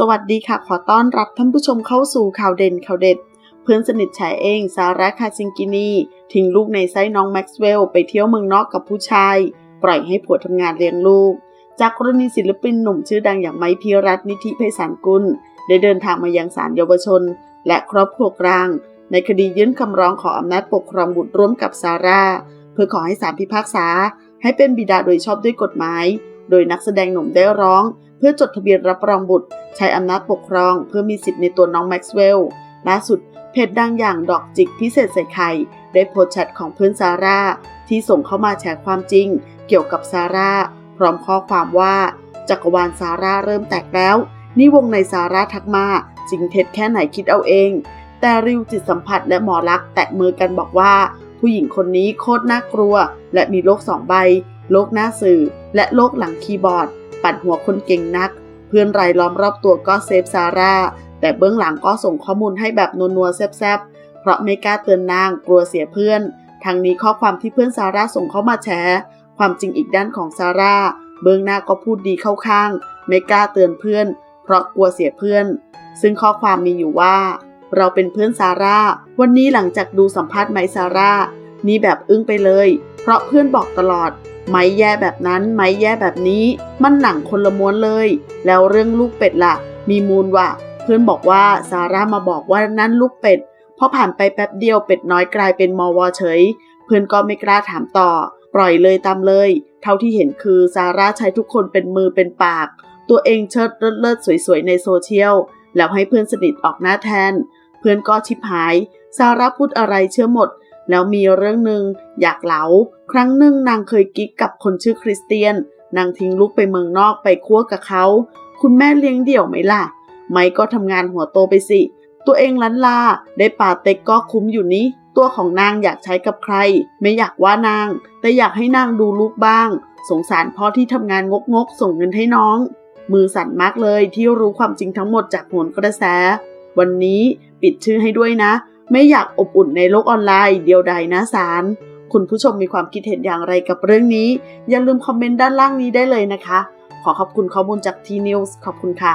สวัสดีค่ะ ขอต้อนรับท่านผู้ชมเข้าสู่ข่าวเด่นข่าวเด็ด เพื่อนสนิทฉายเองซาร่าคาซิงกินีทิ้งลูกในไส้น้องแม็กซ์เวลไปเที่ยวเมืองนอกกับผู้ชาย ปล่อยให้ผัวทำงานเลี้ยงลูก จากกรณีศิลปินหนุ่มชื่อดังอย่างไมค์พีรัตนิธิไพศาลกุล ได้เดินทางมายังศาลเยาวชน และครอบครัวกลาง ในคดียื่นคำร้องขออำนาจปกครองบุตรร่วมกับซาร่าเพื่อขอให้ศาลพิพากษา ให้เป็นบิดาโดยชอบด้วยกฎหมาย โดยนักแสดงหนุ่มได้ร้อง เพื่อจดทะเบียนรับรองบุตร ใช้อำนาจปกครองเพื่อมีสิทธิ์ในตัวน้องแม็กซ์เวลล์ล่าสุดเพจดังอย่างดอกจิกพิเศษใส่ไข่ได้โพสต์แชทของเพื่อนซาร่าที่ส่งเข้ามาแชร์ความจริง เกี่ยวกับซาร่าพร้อมข้อความว่า จักรวาลซาร่าเริ่มแตกแล้ว นี่วงในซาร่าทักมาจริงเท็จแค่ไหนคิดเอาเอง แต่ริวจิตสัมผัสและหมอลักแตะมือกันบอกว่า ผู้หญิงคนนี้โคตรน่ากลัว และมีโลกสองใบ โลกหน้าสื่อ และโลกหลังคีย์บอร์ด ปัดหัวคนเก่งนัก เพื่อนรายล้อมรอบตัวก็เซฟซาร่า แต่เบื้องหลังก็ส่งข้อมูลให้แบบนัวๆแซบๆ เพราะไม่กล้าเตือนนางกลัวเสียเพื่อน ทางนี้ข้อความที่เพื่อนซาร่าส่งเข้ามาแชร์ความจริงอีกด้านของซาร่า เบื้องหน้าก็พูดดีเข้าข้าง ไม่กล้าเตือนเพื่อน เพราะกลัวเสียเพื่อน ซึ่งข้อความมีอยู่ว่า เราเป็นเพื่อนซาร่า วันนี้หลังจากดูสัมภาษณ์ไมซาร่า นี่แบบอึ้งไปเลย เพราะเพื่อนบอกตลอด ไม้แย่แบบนั้น ไม้แย่แบบนี้ มันหนังคนละม้วนเลย แล้วเรื่องลูกเป็ดล่ะ มีมูลว่ะ เพื่อนบอกว่าซาร่ามาบอกว่านั่นลูกเป็ด พอผ่านไปแป๊บเดียวเป็ดน้อยกลายเป็นมอวเฉย เพื่อนก็ไม่กล้าถามต่อ ปล่อยเลยตามเลย เท่าที่เห็นคือซาร่าใช้ทุกคนเป็นมือเป็นปาก ตัวเองเชิดเลิศสวยๆในโซเชียล แล้วให้เพื่อนสนิทออกหน้าแทน เพื่อนก็ชิบหาย ซาร่าพูดอะไรเชื่อหมด แล้วมีเรื่องหนึ่งอยากเหลา ครั้งหนึ่งนางเคยกิ๊กกับคนชื่อคริสเตียน นางทิ้งลูกไปเมืองนอกไปคั่วกับเขา คุณแม่เลี้ยงเดี่ยวไหมล่ะ ไม่ก็ทำงานหัวโตไปสิ ตัวเองลันลา ได้ป่าเต็กก็คุ้มอยู่นี้ ตัวของนางอยากใช้กับใคร ไม่อยากว่านาง แต่อยากให้นางดูลูกบ้าง สงสารพ่อที่ทำงานงกๆ ส่งเงินให้น้อง มือสั่นมากเลยที่รู้ความจริงทั้งหมดจากหนกระแส วันนี้ปิดชื่อให้ด้วยนะ ไม่อยากอบอุ่นในโลกออนไลน์เดียวใดนะสาร คุณผู้ชมมีความคิดเห็นอย่างไรกับเรื่องนี้ อย่าลืมคอมเมนต์ด้านล่างนี้ได้เลยนะคะ ขอขอบคุณข้อมูลจากทีนิวส์ขอบคุณค่ะ